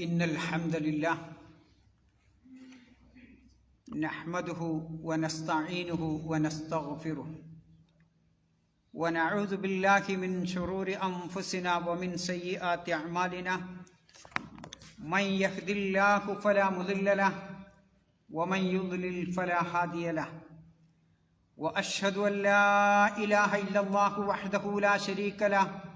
ان الحمد لله نحمده ونستعينه ونستغفره ونعوذ بالله من شرور انفسنا ومن سيئات اعمالنا من يهد الله فلا مضل له ومن يضلل فلا هادي له واشهد ان لا اله الا الله وحده لا شريك له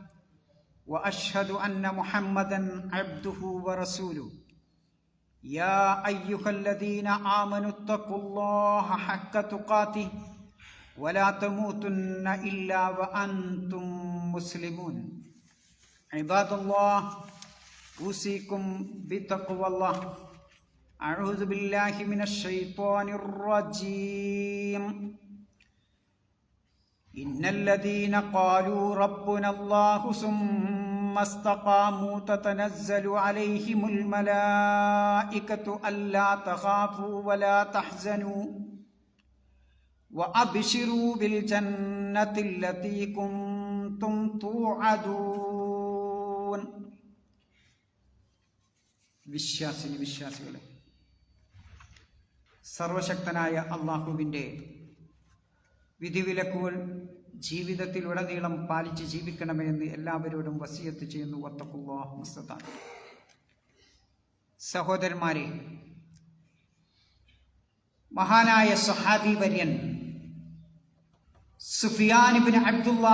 واشهد ان محمدا عبده ورسوله يا ايها الذين امنوا اتقوا الله حق تقاته ولا تموتن الا وانتم مسلمون عباد الله اوصيكم بتقوى الله اعوذ بالله من الشيطان الرجيم إن الذين قالوا ربنا الله ثم استقاموا تتنزل عليهم الملائكة ألا تخافوا ولا تحزنوا وأبشروا بالجنة التي كنتم توعدون വിശ്വാസിനി വിശ്വാസികളെ സർവശക്തനായ അള്ളാഹുവിൻ്റെ വിധിവിലക്കുകൾ ജീവിതത്തിലുടനീളം പാലിച്ച് ജീവിക്കണമെന്ന് എല്ലാവരോടും വസിയത്ത് ചെയ്യുന്നു. വത്തക്കുള്ള സഹോദരന്മാരെ മഹാനായ സഹാബി വര്യൻ സുഫിയാനിബിൻ അബ്ദുള്ള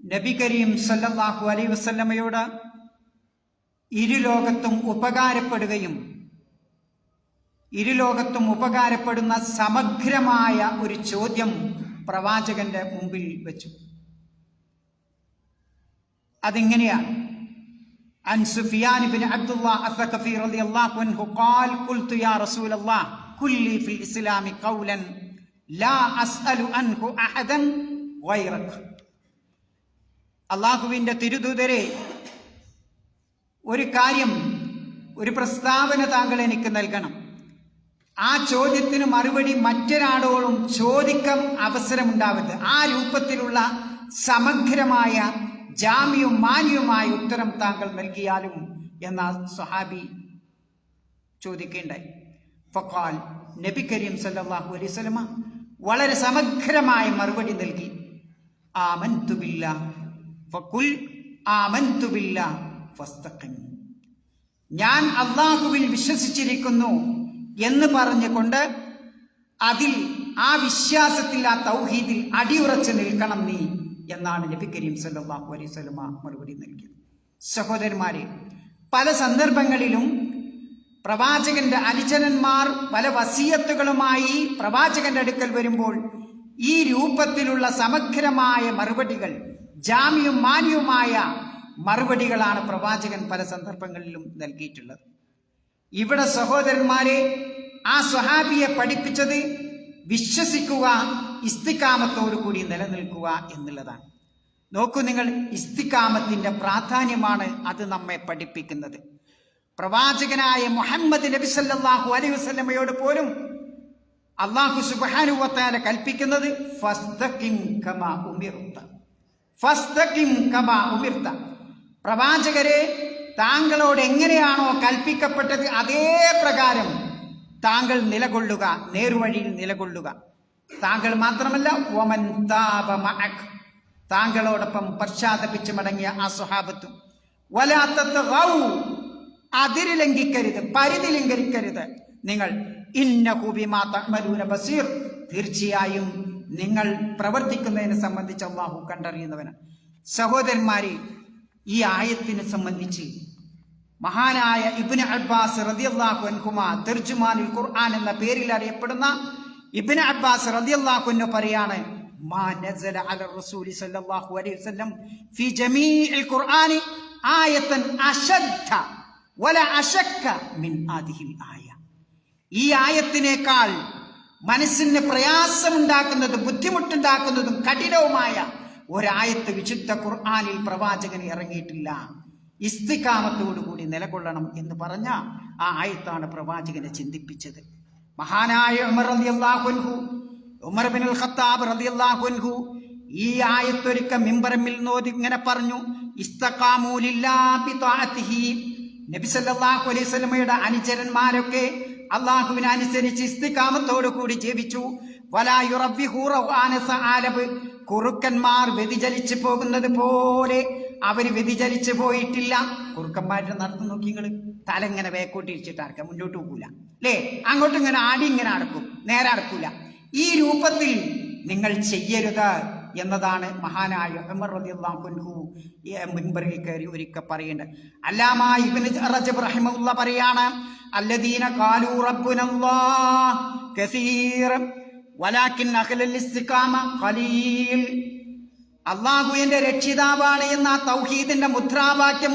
നബി കരീം സല്ലല്ലാഹു അലൈഹി വസല്ലമയോട് ഇരുലോകത്തും ഉപകാരപ്പെടുകയും ഇരുലോകത്തും ഉപകാരപ്പെടുന്ന സമഗ്രമായ ഒരു ചോദ്യം പ്രവാചകന്റെ മുമ്പിൽ വെച്ചു അതിങ്ങനെയാണ് عن سفيان بن عبد الله الثقفي رضي الله عنه قال قلت يا رسول الله كل لي في الإسلام قولا لا أسأل عنه أحدا غيرك അള്ളാഹുവിൻ്റെ തിരുദൂതരെ ഒരു കാര്യം ഒരു പ്രസ്താവന താങ്കൾ എനിക്ക് നൽകണം ആ ചോദ്യത്തിന് മറുപടി മറ്റൊരാളോടും ചോദിക്കാൻ അവസരമുണ്ടാവരുത്. ആ രൂപത്തിലുള്ള സമഗ്രമായ ജാമ്യവും മാന്യവുമായ ഉത്തരം താങ്കൾ നൽകിയാലും എന്ന സ്വഹാബി ചോദിക്കേണ്ടായി. ഫക്കാൽ നബി കരീം സല്ലാഹു അലൈഹി വസല്ലമ വളരെ സമഗ്രമായ മറുപടി നൽകി. ആമൻതുബില്ല ഫഖുൽ ആമൻതുബില്ല ഫസ്തഖിം ഞാൻ അള്ളാഹുവിൽ വിശ്വസിച്ചിരിക്കുന്നു. എന്ന് പറഞ്ഞുകൊണ്ട് അതിൽ ആ വിശ്വാസത്തിൽ ആ തൗഹീദിൽ അടിയുറച്ച് നിൽക്കണം നീ എന്നാണ് നബി കരീം സല്ലല്ലാഹു അലൈഹി സ്വലമ മറുപടി നൽകിയത്. സഹോദരന്മാരെ പല സന്ദർഭങ്ങളിലും പ്രവാചകന്റെ അനുചരന്മാർ പല വസീയത്തുകളുമായി പ്രവാചകന്റെ അടുക്കൽ വരുമ്പോൾ ഈ രൂപത്തിലുള്ള സമഗ്രമായ മറുപടികൾ ജാമ്യവും മാന്യവുമായ മറുപടികളാണ് പ്രവാചകൻ പല സന്ദർഭങ്ങളിലും നൽകിയിട്ടുള്ളത്. ഇവിടെ സഹോദരന്മാരെ ആ സ്വഹാബിയെ പഠിപ്പിച്ചത് വിശ്വസിക്കുക ഇസ്തിക്കാമത്തോടു കൂടി നിലനിൽക്കുക എന്നുള്ളതാണ്. നോക്കൂ നിങ്ങൾ ഇസ്തിക്കാമത്തിന്റെ പ്രാധാന്യമാണ് അത് നമ്മെ പഠിപ്പിക്കുന്നത്. പ്രവാചകനായ മുഹമ്മദ് നബി സല്ലാഹു അലൈഹി വസല്ലമയോട് പോലും അള്ളാഹു സുബാനുവത്താല കൽപ്പിക്കുന്നത് പ്രവാചകരെ താങ്കളോട് എങ്ങനെയാണോ കൽപ്പിക്കപ്പെട്ടത് അതേ പ്രകാരം താങ്കൾ നിലകൊള്ളുക നേർവഴിയിൽ നിലകൊള്ളുക. താങ്കൾ മാത്രമല്ല ഒമൻ താപ മഅക്. താങ്കളോടൊപ്പം പശ്ചാത്തപിച്ച് മടങ്ങിയ ആ സ്വഹാബത്തും. വലാത്തത്ത് അതിര് ലംഘിക്കരുത് പരിധി ലംഘിക്കരുത്. നിങ്ങൾ ഇന്നഹുബിമാതമലൂന ബസീർ. തീർച്ചയായും നിങ്ങൾ പ്രവർത്തിക്കുന്നതിനെ സംബന്ധിച്ച് അള്ളാഹു കണ്ടറിയുന്നവന് സഹോദരന്മാരെ ഈ ആയത്തിനെ സംബന്ധിച്ച് മഹാനായ ഇബിന് അബ്ബാസ് റതിയല്ലാഹു അൻഹുമാ തെർജുമാനുൽ ഖുർആൻ എന്ന പേരിൽ അറിയപ്പെടുന്ന ഇബിന് അബ്ബാസ് റതിയല്ലാഹുന്നു പറയാണ് മാ നസല അല റസൂലി സല്ലല്ലാഹു അലൈഹി വസല്ലം ഫി ജമീഇൽ ഖുർആനി ആയത്തൻ അശദ്ദ വല അശക്ക മിൻ ആദിഹിൽ ആയ. ഈ ആയത്തിനേക്കാൾ മനസ്സിന് പ്രയാസമുണ്ടാക്കുന്നതും ബുദ്ധിമുട്ടുണ്ടാക്കുന്നതും കഠിനവുമായ ഒരായത്ത് വിശുദ്ധ ഖുർആാനിൽ പ്രവാചകൻ ഇറങ്ങിയിട്ടില്ല. ഇസ്തികാമത്തോടുകൂടി നിലകൊള്ളണം എന്ന് പറഞ്ഞ ആ ആയത്താണ് പ്രവാചകനെ ചിന്തിപ്പിച്ചത് മഹാനായ ഉമർ അള്ളാഹുൻഹു ഉമർ ബിൻ അൽ ഖത്താബ് റളിയല്ലാഹു അൻഹു ഈ ആയത്തൊരുക്ക മിമ്പറമ്മിൽ നോതി ഇങ്ങനെ പറഞ്ഞു ഇസ്തഖാമൂ ലില്ലാഹി ബിത്വാഅത്തിഹി. നബി സല്ലല്ലാഹു അലൈഹി അനുചരന്മാരൊക്കെ അള്ളാഹുവിനെ അനുസരിച്ച് ഇസ്തികാമത്തോടു കൂടി ജീവിച്ചു വലാ യുറബ്ബിഹു റൗആന സആലബ്. കുറുക്കന്മാർ വ്യതിചലിച്ചു പോകുന്നത് പോലെ അവർ വ്യതിചലിച്ചു പോയിട്ടില്ല. കുറുക്കന്മാരുടെ നടന്നു നോക്കി നിങ്ങൾ തല ഇങ്ങനെ വേക്കോട്ട് ഇരിച്ചിട്ട് അടക്കാം മുന്നോട്ട് പോകൂല. അല്ലേ അങ്ങോട്ടും ഇങ്ങനെ ആടി ഇങ്ങനെ അടക്കും നേരെ അടക്കൂല ഈ രൂപത്തിൽ നിങ്ങൾ ചെയ്യരുത് എന്നതാണ് മഹാനായ ഉമർ റളിയല്ലാഹു അൻഹു ഈ മിമ്പറിൽ കയറി ഒരിക്കൽ പറയേണ്ടത്. അല്ലാമ ഇബ്നു റജബ് റഹിമുള്ള പറയാണ് അല്ലദീന ഖാലു റബ്ബുനല്ലാഹ് കസീർ വലാകിൻ അഹ്ലൽ ഇസ്തിഖാമ അള്ളാഹു എന്റെ രക്ഷിതാവാണ് എന്ന ആ തൗഹീദിന്റെ മുദ്രാവാക്യം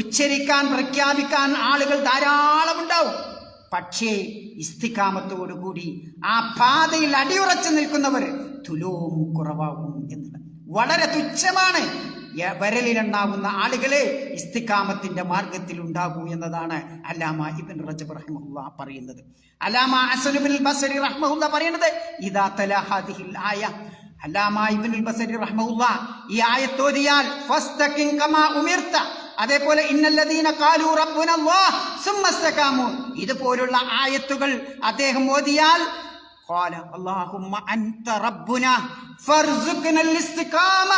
ഉച്ചരിക്കാൻ പ്രഖ്യാപിക്കാൻ ആളുകൾ ധാരാളം ഉണ്ടാവും. പക്ഷേ ഇസ്തികാമത്തോടുകൂടി ആ പാതയിൽ അടിയുറച്ചു നിൽക്കുന്നവർ തുലവും കുറവാകും എന്നുള്ളത് വളരെ തുച്ഛമാണ്. വരലിലുണ്ടാകുന്ന ആളുകളെ ഇസ്തികാമത്തിന്റെ മാർഗത്തിൽ ഉണ്ടാകൂ എന്നതാണ് അല്ലാമ ഇബിൻ റജബ് റഹ്മുല്ല പറയുന്നത്. അല്ലാമ അസനുബിൻ ബസരി റഹ്മുല്ല പറയുന്നത് ഇതാ തലഹാദിഹിൽ ആയ അല്ലാമ ഇബ്നുൽ ബസരി റഹ്മഹുല്ല ഈ ആയത്തോതിയാൽ ഫസ്തഖിൻ കമാ ഉമിർത അതേപോലെ ഇന്നല്ലദീന ഖാലു റബ്ബുനല്ലാഹ് സുമ്മ ഇസ്തഖാമു ഇതുപോലുള്ള ആയത്തുകൾ അദ്ദേഹം ഓതിയാൽ ഖാല അല്ലാഹുമ്മ അൻത റബ്ബുന ഫർസുഖ്നൽ ഇസ്തിഖാമ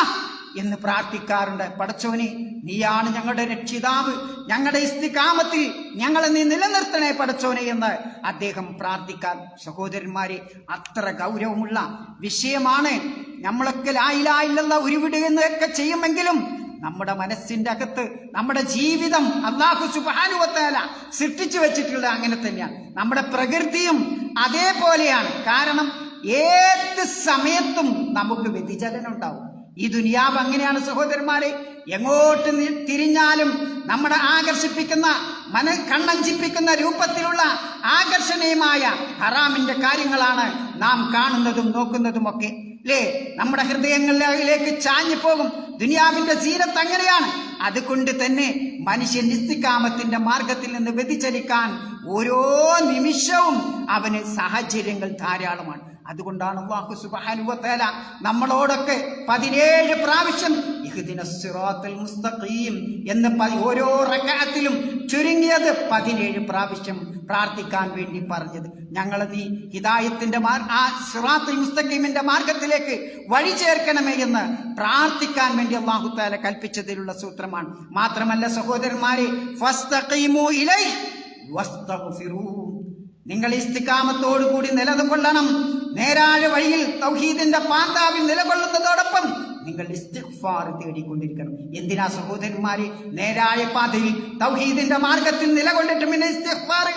എന്ന് പ്രാർത്ഥിക്കാറുണ്ട്. പടച്ചോനെ നീയാണ് ഞങ്ങളുടെ രക്ഷിതാവ്. ഞങ്ങളുടെ ഇസ്തികാമത്തിൽ ഞങ്ങളെ നീ നിലനിർത്തണേ പടച്ചോനെ എന്ന് അദ്ദേഹം പ്രാർത്ഥിക്കാൻ. സഹോദരന്മാരെ അത്ര ഗൗരവമുള്ള വിഷയമാണ് നമ്മളൊക്കെ ലായിലായില്ലെന്ന ഉരുവിടുകയൊക്കെ ചെയ്യുമെങ്കിലും നമ്മുടെ മനസ്സിന്റെ അകത്ത് നമ്മുടെ ജീവിതം അള്ളാഹു സുബാനുവത്താല സൃഷ്ടിച്ചു വെച്ചിട്ടുള്ള അങ്ങനെ തന്നെയാണ്. നമ്മുടെ പ്രകൃതിയും അതേപോലെയാണ്. കാരണം ഏത് സമയത്തും നമുക്ക് വ്യതിചലനം ഉണ്ടാവും. ഈ ദുനിയാവ് അങ്ങനെയാണ് സഹോദരന്മാരെ. എങ്ങോട്ട് തിരിഞ്ഞാലും നമ്മളെ ആകർഷിപ്പിക്കുന്ന മന കണ്ണഞ്ചിപ്പിക്കുന്ന രൂപത്തിലുള്ള ആകർഷണീയമായ ഹറാമിന്റെ കാര്യങ്ങളാണ് നാം കാണുന്നതും നോക്കുന്നതും ഒക്കെ അല്ലേ നമ്മുടെ ഹൃദയങ്ങളിലേക്ക് ചാഞ്ഞു പോകും ദുനിയാവിന്റെ സീനത്ത് അങ്ങനെയാണ്. അതുകൊണ്ട് തന്നെ മനുഷ്യൻ നിസ്തികാമത്തിന്റെ മാർഗത്തിൽ നിന്ന് വ്യതിചലിക്കാൻ ഓരോ നിമിഷവും അവന് സാഹചര്യങ്ങൾ ധാരാളമാണ്. അതുകൊണ്ടാണ് അള്ളാഹു സുബ്ഹാനഹു നമ്മളോടൊക്കെ പതിനേഴ് പ്രാവശ്യം മുസ്തഖീം എന്ന് ഓരോ റക്കാത്തിലും ചുരുങ്ങിയത് പതിനേഴ് പ്രാവശ്യം പ്രാർത്ഥിക്കാൻ വേണ്ടി പറഞ്ഞത്. ഞങ്ങൾ നീ ഹിദായത്തിന്റെ മാർ- ആ സിറാത്തുൽ മുസ്തഖീമിന്റെ മാർഗത്തിലേക്ക് വഴി ചേർക്കണമേ എന്ന് പ്രാർത്ഥിക്കാൻ വേണ്ടി അള്ളാഹു താല കൽപ്പിച്ചതിലുള്ള സൂത്രമാണ്. മാത്രമല്ല സഹോദരന്മാരെ നിങ്ങൾ ഇസ്തിക്കാമത്തോടു കൂടി നിലകൊള്ളണം. നേരായ വഴിയിൽ തൗഹീദിന്റെ പാന്താവിൽ നിലകൊള്ളുന്നതോടൊപ്പം നിങ്ങൾ ഇസ്തിഗ്ഫാർ തേടിക്കൊണ്ടിരിക്കണം. എന്തിനാ സഹോദരന്മാരെ? നേരായ പാതയിൽ തൗഹീദിന്റെ മാർഗത്തിൽ നിലകൊണ്ടിട്ട് പിന്നെ ഇസ്തിഗ്ഫാർ?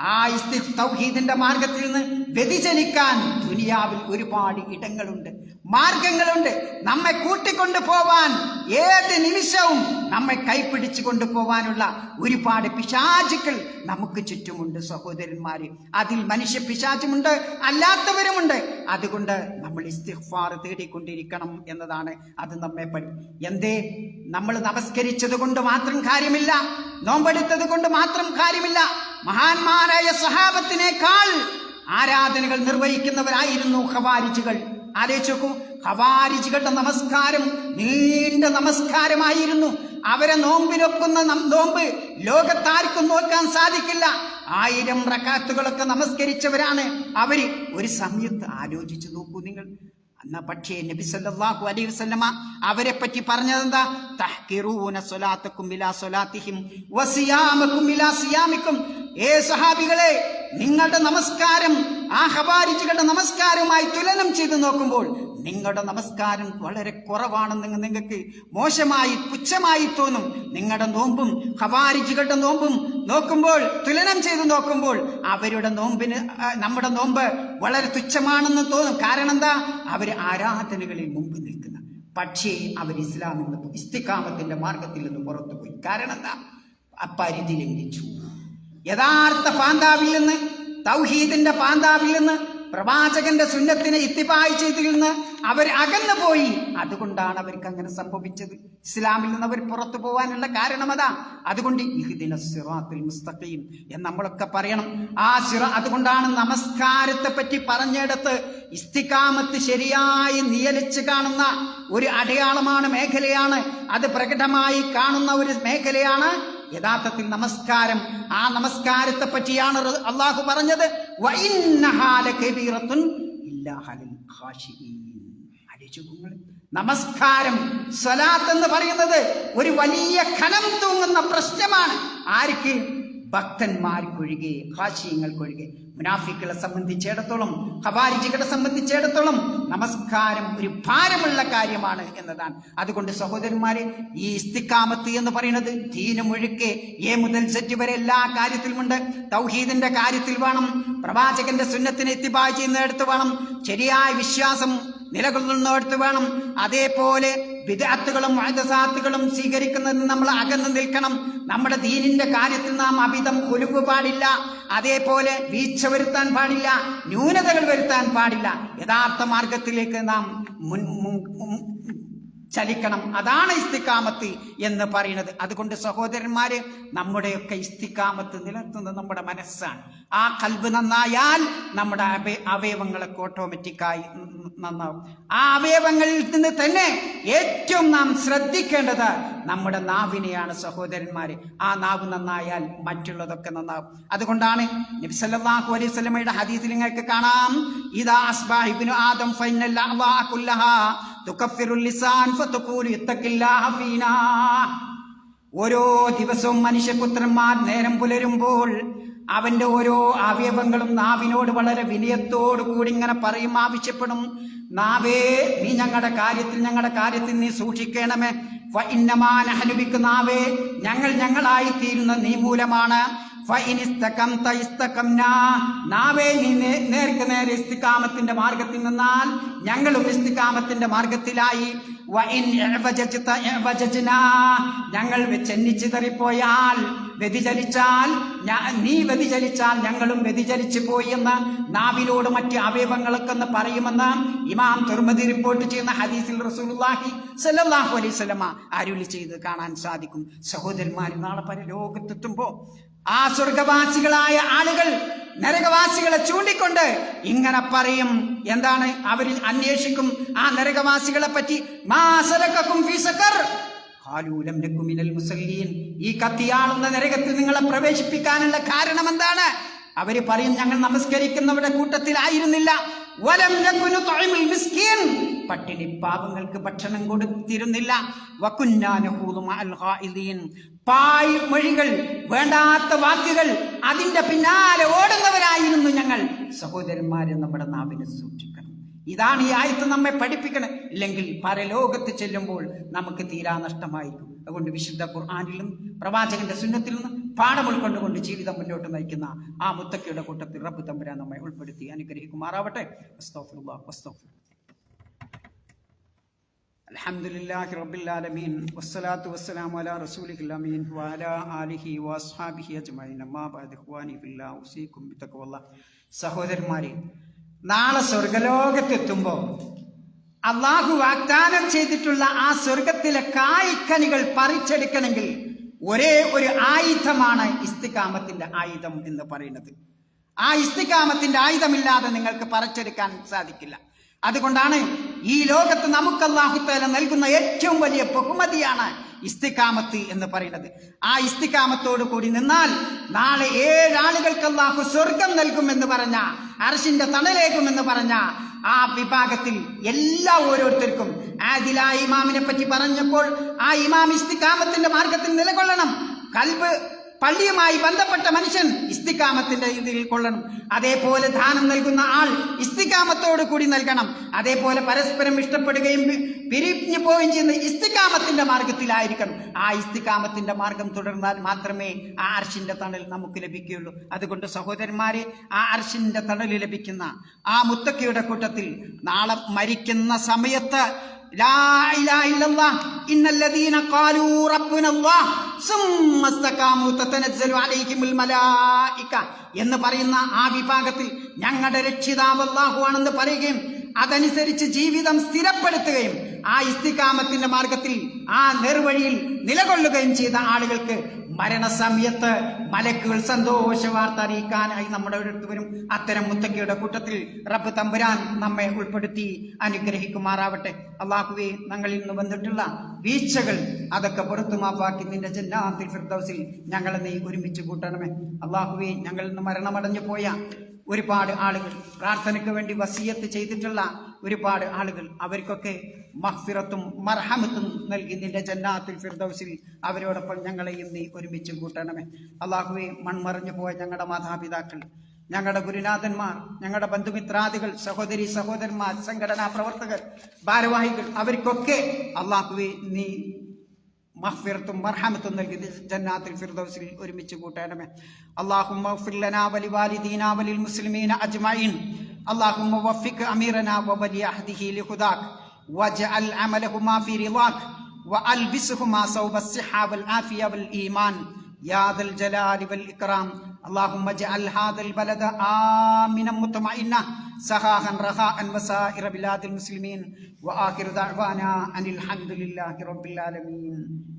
ആ ഇസ്തി തൗഹീദിന്റെ മാർഗത്തിൽ നിന്ന് വ്യതിചലിക്കാൻ ദുനിയാവിൽ ഒരുപാട് ഇടങ്ങളുണ്ട്. മാർഗങ്ങളുണ്ട്. നമ്മെ കൂട്ടിക്കൊണ്ടു പോവാൻ ഏത് നിമിഷവും നമ്മെ കൈപ്പിടിച്ചു കൊണ്ടുപോവാനുള്ള ഒരുപാട് പിശാചുക്കൾ നമുക്ക് ചുറ്റുമുണ്ട് സഹോദരന്മാര്. അതിൽ മനുഷ്യ പിശാചുമുണ്ട് അല്ലാത്തവരുമുണ്ട്. അതുകൊണ്ട് നമ്മൾ ഇസ്തിഫാർ തേടിക്കൊണ്ടിരിക്കണം എന്നതാണ് അത് നമ്മെ പഠി എന്തേ? നമ്മൾ നമസ്കരിച്ചത് കൊണ്ട് മാത്രം കാര്യമില്ല. നോമ്പെടുത്തത് കൊണ്ട് മാത്രം കാര്യമില്ല. മഹാന്മാരായ സഹാബത്തിനേക്കാൾ ആരാധനകൾ നിർവഹിക്കുന്നവരായിരുന്നു ഖവാരിജുകൾ. ആലോചിച്ച് നോക്കൂ. ഹവാരിജികളുടെ നമസ്കാരം നീണ്ട നമസ്കാരമായിരുന്നു. അവരെ നോമ്പിനൊക്കുന്ന നോമ്പ് ലോകത്താർക്കും നോക്കാൻ സാധിക്കില്ല. ആയിരം റക്കാത്തുകളൊക്കെ നമസ്കരിച്ചവരാണ്. അവർ ഒരു സമയത്ത് ആലോചിച്ചു നോക്കൂ നിങ്ങൾ. പക്ഷേ നബി സല്ലല്ലാഹു അലൈഹി വസല്ലമ അവരെ പറ്റി പറഞ്ഞതെന്താ? തഹ്കിറൂന സ്വലാത്തക്കും ഇലാ സ്വലാത്തിഹിം വസിയാമക്കും ഇലാ സിയാമിക്കും. ഏ സഹാബികളെ നിങ്ങളുടെ നമസ്കാരം ആ ഹബാരിജികളുടെ നമസ്കാരവുമായി തുലനം ചെയ്തു നോക്കുമ്പോൾ നിങ്ങളുടെ നമസ്കാരം വളരെ കുറവാണെന്ന് നിങ്ങൾക്ക് മോശമായി പുച്ഛമായി തോന്നും. നിങ്ങളുടെ നോമ്പും ഹവാരിജികളുടെ നോമ്പും നോക്കുമ്പോൾ തുലനം ചെയ്ത് നോക്കുമ്പോൾ അവരുടെ നോമ്പിന് നമ്മുടെ നോമ്പ് വളരെ തുച്ഛമാണെന്ന് തോന്നും. കാരണം എന്താ? അവർ ആരാധനകളിൽ മുമ്പ് നിൽക്കുന്ന. പക്ഷേ അവർ ഇസ്ലാമിൽ നിന്ന് ഇസ്തിക്കാമത്തിന്റെ മാർഗത്തിൽ നിന്ന് പുറത്തു പോയി. കാരണം എന്താ? അപ്പരിധി പരിധി ലംഘിച്ചു. യഥാർത്ഥ പാന്താവിൽ നിന്ന് തൗഹീദിന്റെ പാന്താവിൽ നിന്ന് പ്രവാചകന്റെ സുന്നത്തിനെ ഇത്തിപ്പായി ചെയ്തിൽ നിന്ന് അവർ അകന്നു പോയി. അതുകൊണ്ടാണ് അവർക്ക് അങ്ങനെ സംഭവിച്ചത്. ഇസ്ലാമിൽ നിന്ന് അവർ പുറത്തു പോകാനുള്ള കാരണം അതാ. അതുകൊണ്ട് ഇഹുദിന സിറാത്തുൽ മുസ്തഖീം എന്ന് നമ്മളൊക്കെ പറയണം. ആ സിറ അതുകൊണ്ടാണ് നമസ്കാരത്തെ പറ്റി പറഞ്ഞെടുത്ത് ഇസ്തിക്കാമത്ത് ശരിയായി നിയലിച്ച് കാണുന്ന ഒരു അടയാളമാണ് മേഖലയാണ്. അത് പ്രകടമായി കാണുന്ന ഒരു മേഖലയാണ് യഥാർത്ഥത്തിൽ നമസ്കാരം ആ നമസ്കാരത്തെ പറ്റിയാണ് അള്ളാഹു പറഞ്ഞത്. നമസ്കാരം സ്വലാത്ത് എന്ന് പറയുന്നത് ഒരു വലിയ ഖനം തൂങ്ങുന്ന പ്രശ്നമാണ്. ആർക്ക്? ഭക്തന്മാർക്കൊഴികെ ഹാശിയങ്ങൾക്കൊഴികെ മുനാഫിക്കുകളെ സംബന്ധിച്ചിടത്തോളം ഹവാരിജികളെ സംബന്ധിച്ചിടത്തോളം നമസ്കാരം ഒരു ഭാരമുള്ള കാര്യമാണ് എന്നതാണ്. അതുകൊണ്ട് സഹോദരന്മാരെ ഈ ഇസ്തിക്കാമത്ത് എന്ന് പറയുന്നത് ദീനമൊഴുക്കെ എ മുതൽ സെറ്റ് വരെ എല്ലാ കാര്യത്തിലുമുണ്ട്. തൗഹീദിന്റെ കാര്യത്തിൽ വേണം പ്രവാചകന്റെ സുന്നത്തിന് എത്തിപ്പാഴ്ച ചെയ്യുന്നിടത്ത് വേണം ശരിയായ വിശ്വാസം നിലകൊള്ളുന്നിടത്ത് വേണം. അതേപോലെ വിദാത്തുകളും മഴദസാത്തുകളും സ്വീകരിക്കുന്നതിന് നമ്മൾ അകന്നു നിൽക്കണം. നമ്മുടെ ദീനിന്റെ കാര്യത്തിൽ നാം അമിതം കൊലുപ്പ് പാടില്ല. അതേപോലെ വീഴ്ച വരുത്താൻ പാടില്ല. ന്യൂനതകൾ വരുത്താൻ പാടില്ല. യഥാർത്ഥ മാർഗത്തിലേക്ക് നാം മുൻ- ചലിക്കണം. അതാണ് ഇസ്തിക്കാമത്ത് എന്ന് പറയുന്നത്. അതുകൊണ്ട് സഹോദരന്മാര് നമ്മുടെയൊക്കെ ഇസ്തിക്കാമത്ത് നിലനിർത്തുന്നത് നമ്മുടെ മനസ്സാണ്. ആ കൽബ് നന്നായാൽ നമ്മുടെ അവ അവയവങ്ങളൊക്കെ ഓട്ടോമാറ്റിക്കായി നന്നാവും. ആ അവയവങ്ങളിൽ നിന്ന് തന്നെ ഏറ്റവും നാം ശ്രദ്ധിക്കേണ്ടത് നമ്മുടെ നാവിനെയാണ് സഹോദരന്മാര്. ആ നാവ് നന്നായാൽ മറ്റുള്ളതൊക്കെ നന്നാവും. അതുകൊണ്ടാണ് നബി സല്ലല്ലാഹു അലൈഹി വസല്ലമയുടെ ഹദീസിൽ നിങ്ങൾക്ക് കാണാം. ഇതാ ആദം ഫൈനൽ ലിസാൻ ഓരോ ദിവസവും മനുഷ്യപുത്രന്മാർ നേരം പുലരുമ്പോൾ അവന്റെ ഓരോ അവയവങ്ങളും നാവിനോട് വളരെ വിനയത്തോടു കൂടി ഇങ്ങനെ പറയും ആവശ്യപ്പെടും. നാവേ നീ ഞങ്ങളുടെ കാര്യത്തിൽ ഞങ്ങളുടെ കാര്യത്തിൽ നീ സൂക്ഷിക്കണമേ. ഫഇന്നമാനഹനുബിക്ക് നാവേ. ഞങ്ങൾ ഞങ്ങളായി തീരുന്ന നീ മൂലമാണ്. നാവേ നേ- നേർക്ക് നേരെ ഇസ്തികാമത്തിന്റെ മാർഗത്തിൽ നിന്നാൽ ഞങ്ങളും ഇസ്തികാമത്തിന്റെ മാർഗത്തിലായി. വഇൻ ചെന്നിച്ചു ഇഅ്വജജ്നാ. വ്യതിചലിച്ചാൽ നീ വ്യതിചലിച്ചാൽ ഞങ്ങളും വ്യതിചലിച്ചു പോയി എന്ന് നാവിലോട് മറ്റ് അവയവങ്ങളൊക്കെ ഒന്ന് പറയുമെന്ന് ഇമാം തുർമതി റിപ്പോർട്ട് ചെയ്യുന്ന ഹദീസിൽ റസൂലുള്ളാഹി സല്ലല്ലാഹു അലൈഹി വസല്ലമ അരുളി ചെയ്ത് കാണാൻ സാധിക്കും. സഹോദരന്മാർ നാളെ പരലോകത്തെത്തുമ്പോ ആ സ്വർഗവാസികളായ ആളുകൾ നരകവാസികളെ ചൂണ്ടിക്കൊണ്ട് ഇങ്ങനെ പറയും. എന്താണ്? അവരിൽ അന്വേഷിക്കും. ആ നരകവാസികളെ പറ്റി മാസലക്കും ഈ കത്തിയാളുന്ന നരകത്തിൽ നിങ്ങളെ പ്രവേശിപ്പിക്കാനുള്ള കാരണം എന്താണ്? അവർ പറയും ഞങ്ങൾ നമസ്കരിക്കുന്നവരുടെ കൂട്ടത്തിലായിരുന്നില്ല പട്ടിണി പാപങ്ങൾക്ക് ഭക്ഷണം കൊടുത്തിരുന്നില്ല. പായ് മൊഴികൾ വേണ്ടാത്ത വാക്കുകൾ അതിന്റെ പിന്നാലെ ഓടുന്നവരായിരുന്നു ഞങ്ങൾ. സഹോദരന്മാരെ നമ്മുടെ നാവിനെ സൂക്ഷിക്കണം. ഇതാണ് ഈ ആയത്ത് നമ്മെ പഠിപ്പിക്കണം. ഇല്ലെങ്കിൽ പരലോകത്ത് ചെല്ലുമ്പോൾ നമുക്ക് തീരാ നഷ്ടമായിരിക്കും. അതുകൊണ്ട് വിശുദ്ധ ഖുർആാനിലും പ്രവാചകന്റെ സുന്നത്തിൽ നിന്ന് പാഠം ഉൾക്കൊണ്ടുകൊണ്ട് ജീവിതം മുന്നോട്ട് നയിക്കുന്ന ആ മുത്തക്കയുടെ കൂട്ടത്തിൽ റബ്ബ് തമ്പുരാൻ നമ്മെ ഉൾപ്പെടുത്തി അനുഗ്രഹിക്കുമാറാവട്ടെ. അലഹമുല്ലാഹി റബിൻ വസ്സലാത്തു വസ്സലാം അല റസൂലിഖിലമീൻ വാല ആലിഹി വാസ്ഹാബിഹി അജ്മൈൻ അമ്മാബാദ് ഹുവാനി ബില്ലാ ഉസീഖും ബിത്തഖ്വല്ലാഹ് സഹോദരന്മാരെ നാളെ സ്വർഗലോകത്തെത്തുമ്പോൾ അള്ളാഹു വാഗ്ദാനം ചെയ്തിട്ടുള്ള ആ സ്വർഗത്തിലെ കായ്ക്കനികൾ പറിച്ചെടുക്കണമെങ്കിൽ ഒരേ ഒരു ആയുധമാണ് ഇസ്തികാമത്തിന്റെ ആയുധം എന്ന് പറയുന്നത്. ആ ഇസ്തികാമത്തിന്റെ ആയുധമില്ലാതെ നിങ്ങൾക്ക് പറിച്ചെടുക്കാൻ സാധിക്കില്ല. അതുകൊണ്ടാണ് ഈ ലോകത്ത് നമുക്ക് അള്ളാഹുത്താല നൽകുന്ന ഏറ്റവും വലിയ ബഹുമതിയാണ് ഇസ്തികാമത്ത് എന്ന് പറയുന്നത്. ആ ഇസ്തികാമത്തോട് കൂടി നിന്നാൽ നാളെ ഏഴാളുകൾക്ക് അള്ളാഹു സ്വർഗം നൽകുമെന്ന് പറഞ്ഞ അർഷിന്റെ തണലേകുമെന്ന് പറഞ്ഞ ആ വിഭാഗത്തിൽ എല്ലാ ഓരോരുത്തർക്കും ആദിലായ ഇമാമിനെ പറ്റി പറഞ്ഞപ്പോൾ ആ ഇമാം ഇസ്തികാമത്തിന്റെ മാർഗത്തിൽ നിലകൊള്ളണം. കൽബ് പള്ളിയുമായി ബന്ധപ്പെട്ട മനുഷ്യൻ ഇസ്തിക്കാമത്തിന്റെ ഇതിൽ കൊള്ളണം. അതേപോലെ ദാനം നൽകുന്ന ആൾ ഇസ്തിക്കാമത്തോട് കൂടി നൽകണം. അതേപോലെ പരസ്പരം ഇഷ്ടപ്പെടുകയും പിരിഞ്ഞു പോവുകയും ചെയ്യുന്ന ഇസ്തിക്കാമത്തിന്റെ മാർഗത്തിലായിരിക്കണം ആ ഇസ്തിക്കാമത്തിന്റെ മാർഗം തുടർന്നാൽ മാത്രമേ ആ അർഷിന്റെ തണൽ നമുക്ക് ലഭിക്കുകയുള്ളൂ. അതുകൊണ്ട് സഹോദരന്മാരെ ആ അർഷിന്റെ തണൽ ലഭിക്കുന്ന ആ മുത്തക്കയുടെ കൂട്ടത്തിൽ നാളെ മരിക്കുന്ന സമയത്ത് എന്ന് പറയുന്ന ആ വിഭാഗത്തിൽ ഞങ്ങളുടെ രക്ഷിതാവ് അള്ളാഹു ആണെന്ന് പറയുകയും അതനുസരിച്ച് ജീവിതം സ്ഥിരപ്പെടുത്തുകയും ആ ഇസ്തികാമത്തിന്റെ മാർഗത്തിൽ ആ നേർവഴിയിൽ നിലകൊള്ളുകയും ചെയ്ത ആളുകൾക്ക് മരണസമയത്ത് മലക്കുകൾ സന്തോഷ വാർത്ത അറിയിക്കാനായി നമ്മുടെ അടുത്ത് വരും. അത്തരം മുത്തക്കയുടെ കൂട്ടത്തിൽ റബ്ബ് തമ്പുരാൻ നമ്മെ ഉൾപ്പെടുത്തി അനുഗ്രഹിക്കുമാറാവട്ടെ. അള്ളാഹുവെ ഞങ്ങളിൽ നിന്ന് വന്നിട്ടുള്ള വീഴ്ചകൾ അതൊക്കെ പുറത്തു മാപ്പാക്കി നിന്റെ ജന്നാത്തിൽ ഫിർദൗസിൽ ഞങ്ങളെ നീ ഒരുമിച്ച് കൂട്ടണമേ. അള്ളാഹുവെ ഞങ്ങളിൽ നിന്ന് മരണമടഞ്ഞു പോയ ഒരുപാട് ആളുകൾ. പ്രാർത്ഥനയ്ക്ക് വേണ്ടി വസീയത്ത് ചെയ്തിട്ടുള്ള ഒരുപാട് ആളുകൾ. അവർക്കൊക്കെ മഹ്ഫിറത്തും മർഹമത്തും നൽകി നിന്റെ ജന്നാത്തിൽ ഫിർദൗസിൽ അവരോടൊപ്പം ഞങ്ങളെയും നീ ഒരുമിച്ച് കൂട്ടണമേ. അള്ളാഹുവെ മൺമറഞ്ഞു പോയ ഞങ്ങളുടെ മാതാപിതാക്കൾ ഞങ്ങളുടെ ഗുരുനാഥന്മാർ ഞങ്ങളുടെ ബന്ധുമിത്രാദികൾ സഹോദരി സഹോദരന്മാർ സംഘടനാ പ്രവർത്തകർ ഭാരവാഹികൾ അവർക്കൊക്കെ അള്ളാഹുവെ നീ മഹ്ഫിറത്തും മർഹമത്തും നൽകി ജന്നാത്തിൽ ഫിർദൗസിൽ ഒരുമിച്ച് കൂട്ടണമേ اللهم اغفر لنا ولوالدينا وللمسلمين اجمعين اللهم وفق اميرنا وولي عهده لهداك واجعل عملهما في رضاك والبسهما ثوب الصحه والعافيه والايمان يا ذا الجلال والاكرام اللهم اجعل هذا البلد آمنا مطمئنا. سخاء رخاء وسائر بلاد المسلمين. وآخر دعوانا أن الحمد لله رب العالمين.